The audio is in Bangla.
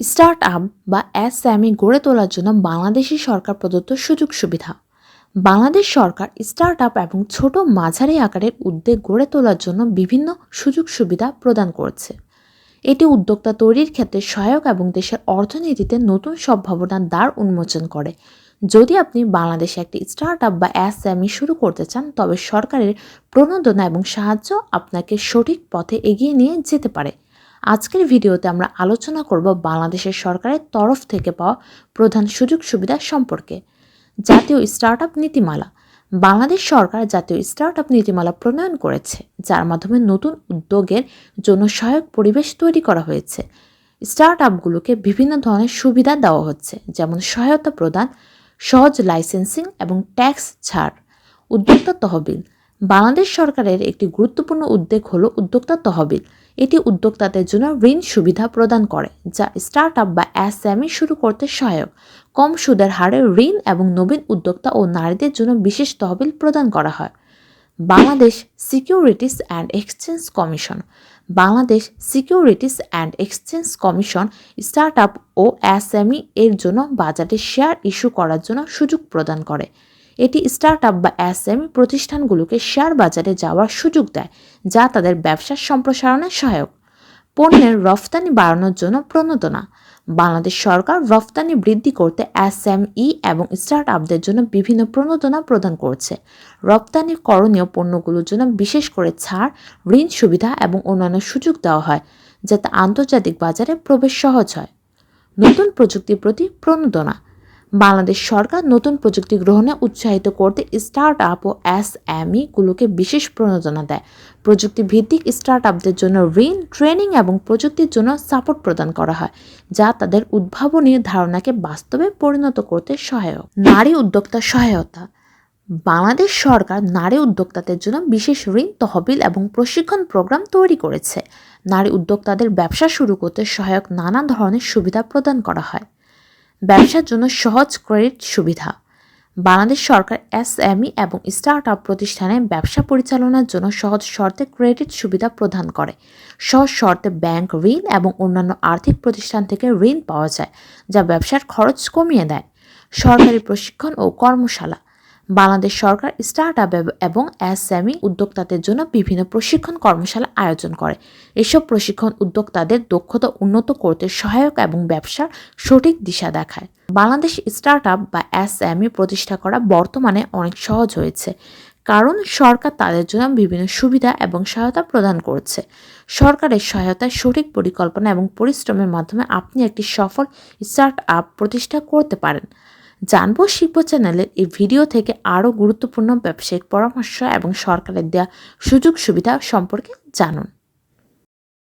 স্টার্ট আপ বা এসএমই গড়ে তোলার জন্য বাংলাদেশি সরকার প্রদত্ত সুযোগ সুবিধা। বাংলাদেশ সরকার স্টার্ট আপ এবং ছোট মাঝারি আকারের উদ্যোগ গড়ে তোলার জন্য বিভিন্ন সুযোগ সুবিধা প্রদান করছে। এটি উদ্যোক্তা তৈরির ক্ষেত্রে সহায়ক এবং দেশের অর্থনীতিতে নতুন সম্ভাবনার দ্বার উন্মোচন করে। যদি আপনি বাংলাদেশে একটি স্টার্ট আপ বা এসএমই শুরু করতে চান, তবে সরকারের প্রণোদনা এবং সাহায্য আপনাকে সঠিক পথে এগিয়ে নিয়ে যেতে পারে। আজকের ভিডিওতে আমরা আলোচনা করব বাংলাদেশের সরকারের তরফ থেকে পাওয়া প্রধান সুযোগ সুবিধা সম্পর্কে। জাতীয় স্টার্ট আপ নীতিমালা। বাংলাদেশ সরকার জাতীয় স্টার্ট আপ নীতিমালা প্রণয়ন করেছে, যার মাধ্যমে নতুন উদ্যোগের জন্য সহায়ক পরিবেশ তৈরি করা হয়েছে। স্টার্ট আপগুলোকে বিভিন্ন ধরনের সুবিধা দেওয়া হচ্ছে, যেমন সহায়তা প্রদান, সহজ লাইসেন্সিং এবং ট্যাক্স ছাড়। উদ্যোক্তা তহবিল। বাংলাদেশ সরকারের একটি গুরুত্বপূর্ণ উদ্যোগ হলো উদ্যোক্তা তহবিল। এটি উদ্যোক্তাদের জন্য ঋণ সুবিধা প্রদান করে, যা স্টার্ট আপ বা এসএমই শুরু করতে সহায়ক। কম সুদের হারে ঋণ এবং নবীন উদ্যোক্তা ও নারীদের জন্য বিশেষ তহবিল প্রদান করা হয়। Bangladesh securities and exchange commission Bangladesh securities and exchange commission startup O SME এর জন্য বাজারে শেয়ার ইস্যু করার জন্য সুযোগ প্রদান করে। এটি স্টার্ট আপ বা এসএমই প্রতিষ্ঠানগুলোকে শেয়ার বাজারে যাওয়ার সুযোগ দেয়, যা তাদের ব্যবসার সম্প্রসারণে সহায়ক। পণ্যের রফতানি বাড়ানোর জন্য প্রণোদনা। বাংলাদেশ সরকার রফতানি বৃদ্ধি করতে এসএমই এবং স্টার্ট আপদের জন্য বিভিন্ন প্রণোদনা প্রদান করছে। রপ্তানি করণীয় পণ্যগুলোর জন্য বিশেষ করে ছাড়, ঋণ সুবিধা এবং অন্যান্য সুযোগ দেওয়া হয়, যাতে আন্তর্জাতিক বাজারে প্রবেশ সহজ হয়। নতুন প্রযুক্তির প্রতি প্রণোদনা। বাংলাদেশ সরকার নতুন প্রযুক্তি গ্রহণে উৎসাহিত করতে স্টার্ট আপ ও এসএমইগুলোকে বিশেষ প্রণোদনা দেয়। প্রযুক্তি ভিত্তিক স্টার্ট আপদের জন্য ঋণ ট্রেনিং এবং প্রযুক্তির জন্য সাপোর্ট প্রদান করা হয়, যা তাদের উদ্ভাবনী ধারণাকে বাস্তবে পরিণত করতে সহায়ক। নারী উদ্যোক্তা সহায়তা। বাংলাদেশ সরকার নারী উদ্যোক্তাদের জন্য বিশেষ ঋণ, তহবিল এবং প্রশিক্ষণ প্রোগ্রাম তৈরি করেছে। নারী উদ্যোক্তাদের ব্যবসা শুরু করতে সহায়ক নানা ধরনের সুবিধা প্রদান করা হয়। ব্যবসার জন্য সহজ ক্রেডিট সুবিধা। বাংলাদেশ সরকার এসএমই এবং স্টার্ট আপ প্রতিষ্ঠানে ব্যবসা পরিচালনার জন্য সহজ শর্তে ক্রেডিট সুবিধা প্রদান করে। সহজ শর্তে ব্যাংক ঋণ এবং অন্যান্য আর্থিক প্রতিষ্ঠান থেকে ঋণ পাওয়া যায়, যা ব্যবসার খরচ কমিয়ে দেয়। সরকারি প্রশিক্ষণ ও কর্মশালা বাংলাদেশ সরকার স্টার্ট আপ এবং এসএমই উদ্যোক্তাদের জন্য বিভিন্ন প্রশিক্ষণ কর্মশালা আয়োজন করে। এসব প্রশিক্ষণ উদ্যোক্তাদের দক্ষতা উন্নত করতে সহায়ক এবং ব্যবসার সঠিক দিশা দেখায়। বাংলাদেশ স্টার্ট আপ বা এসএমই প্রতিষ্ঠা করা বর্তমানে অনেক সহজ হয়েছে, কারণ সরকার তাদের জন্য বিভিন্ন সুবিধা এবং সহায়তা প্রদান করছে। সরকারের সহায়তায় সঠিক পরিকল্পনা এবং পরিশ্রমের মাধ্যমে আপনি একটি সফল স্টার্ট আপ প্রতিষ্ঠা করতে পারেন। জানব শিল্প চ্যানেলের এই ভিডিও থেকে আরও গুরুত্বপূর্ণ ব্যবসায়িক পরামর্শ এবং সরকারের দেওয়া সুযোগ সুবিধা সম্পর্কে জানুন।